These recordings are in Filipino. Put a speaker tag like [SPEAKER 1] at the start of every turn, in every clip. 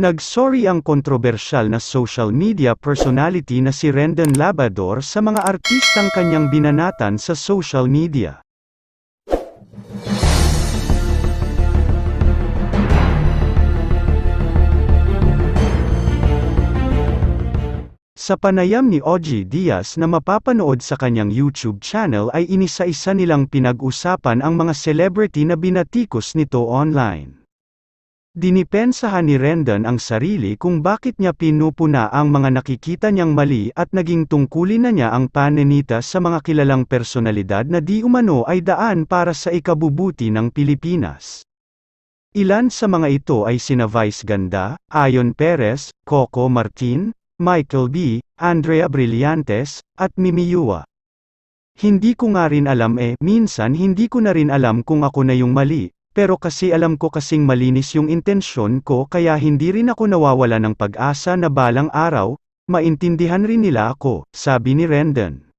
[SPEAKER 1] Nagsorry ang kontrobersyal na social media personality na si Rendon Labrador sa mga artistang kanyang binanatan sa social media. Sa panayam ni OG Diaz na mapapanood sa kanyang YouTube channel ay inisa-isa nilang pinag-usapan ang mga celebrity na binatikos nito online. Dinipensahan ni Rendon ang sarili kung bakit niya pinupuna ang mga nakikita niyang mali at naging tungkulin na niya ang panenita sa mga kilalang personalidad na di umano ay daan para sa ikabubuti ng Pilipinas. Ilan sa mga ito ay sina Vice Ganda, Ayon Perez, Coco Martin, Michael B., Andrea Brillantes, at Mimi Yua. Hindi ko nga rin alam eh, minsan hindi ko na rin alam kung ako na yung mali, pero kasi alam ko kasing malinis yung intensyon ko kaya hindi rin ako nawawala ng pag-asa na balang araw, maintindihan rin nila ako, sabi ni Rendon.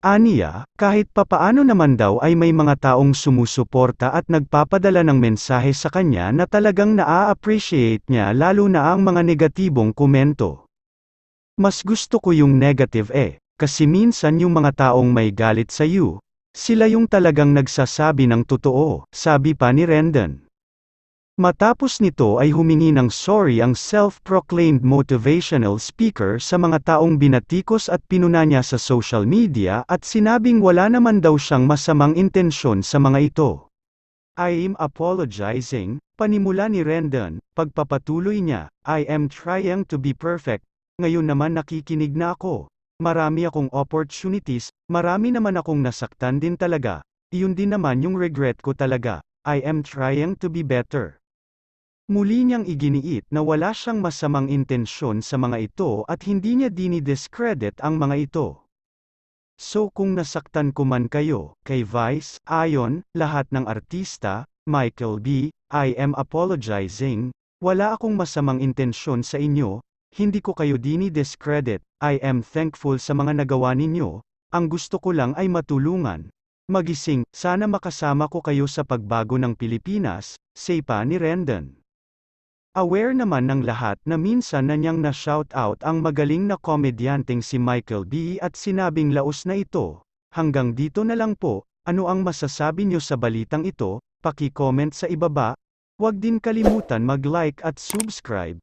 [SPEAKER 1] Aniya, kahit papaano naman daw ay may mga taong sumusuporta at nagpapadala ng mensahe sa kanya na talagang naa-appreciate niya lalo na ang mga negatibong komento. Mas gusto ko yung negative eh, kasi minsan yung mga taong may galit sa you, sila yung talagang nagsasabi ng totoo, sabi pa ni Rendon. Matapos nito ay humingi ng sorry ang self-proclaimed motivational speaker sa mga taong binatikos at pinuna niya sa social media at sinabing wala naman daw siyang masamang intensyon sa mga ito. I am apologizing, panimula ni Rendon, pagpapatuloy niya, I am trying to be perfect, ngayon naman nakikinig na ako. Marami akong opportunities, marami naman akong nasaktan din talaga. Iyon din naman yung regret ko talaga. I am trying to be better. Muli niyang iginiit na wala siyang masamang intensyon sa mga ito at hindi niya dinidiscredit ang mga ito. So kung nasaktan ko man kayo, kay Vice, Ayon, lahat ng artista, Michael B., I am apologizing, wala akong masamang intensyon sa inyo, hindi ko kayo dini-discredit, I am thankful sa mga nagawa ninyo, ang gusto ko lang ay matulungan. Magising, sana makasama ko kayo sa pagbago ng Pilipinas, say pa ni Rendon. Aware naman ng lahat na minsan na niyang na-shout out ang magaling na komedyanteng si Michael B. at sinabing laos na ito. Hanggang dito na lang po, ano ang masasabi niyo sa balitang ito, paki-comment sa ibaba, huwag din kalimutan mag-like at subscribe.